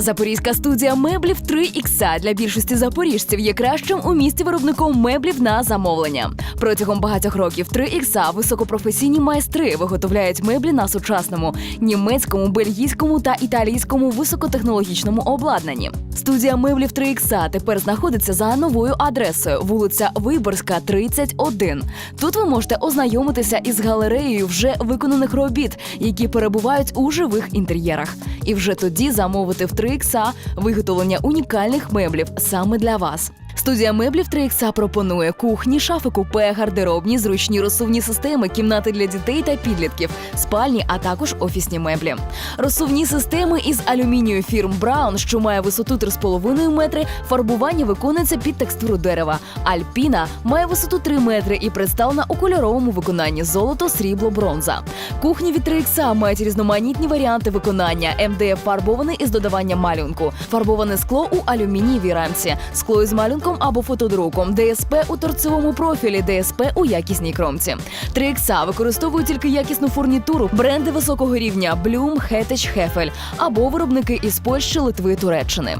Запорізька студія меблів 3Х для більшості запоріжців є кращим у місті виробником меблів на замовлення. Протягом багатьох років 3Х високопрофесійні майстри виготовляють меблі на сучасному німецькому, бельгійському та італійському високотехнологічному обладнанні. Студія меблів 3Х тепер знаходиться за новою адресою вулиця Виборська, 31. Тут ви можете ознайомитися із галереєю вже виконаних робіт, які перебувають у живих інтер'єрах. І вже тоді замовити в 3Х виготовлення унікальних меблів саме для вас. Студія меблів 3Х пропонує кухні, шафи купе, гардеробні, зручні розсувні системи, кімнати для дітей та підлітків, спальні, а також офісні меблі. Розсувні системи із алюмінію фірм Браун, що має висоту 3,5 метри, фарбування виконується під текстуру дерева. Альпіна має висоту 3 метри і представлена у кольоровому виконанні золото, срібло, бронза. Кухні від 3Х мають різноманітні варіанти виконання. МДФ фарбований із додаванням малюнку, фарбоване скло у алюмінієвій рамці, скло із малюнком або фотодруком, ДСП у торцевому профілі, ДСП у якісній кромці. 3XA використовують тільки якісну фурнітуру, бренди високого рівня Блюм, Хетеч, Хефель або виробники із Польщі, Литви, Туреччини.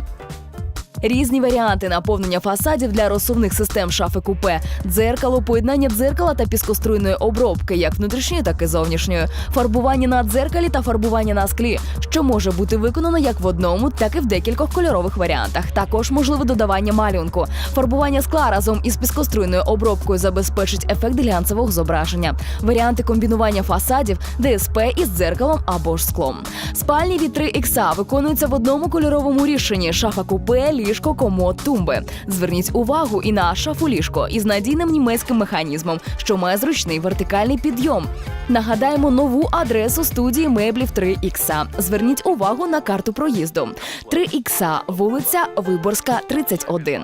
Різні варіанти наповнення фасадів для розсувних систем шафи купе, дзеркало, поєднання дзеркала та піскоструйної обробки, як внутрішньої, так і зовнішньої, фарбування на дзеркалі та фарбування на склі, що може бути виконано як в одному, так і в декількох кольорових варіантах. Також можливе додавання малюнку. Фарбування скла разом із піскоструйною обробкою забезпечить ефект глянцевого зображення. Варіанти комбінування фасадів ДСП із дзеркалом або ж склом. Спальні від 3Х виконуються в одному кольоровому рішенні: шафа купе, ліжко, комод, тумби. Зверніть увагу і на шафу ліжко із надійним німецьким механізмом, що має зручний вертикальний підйом. Нагадаємо нову адресу студії меблів 3Х. Зверніть увагу на карту проїзду. 3Х, вулиця Виборська, 31.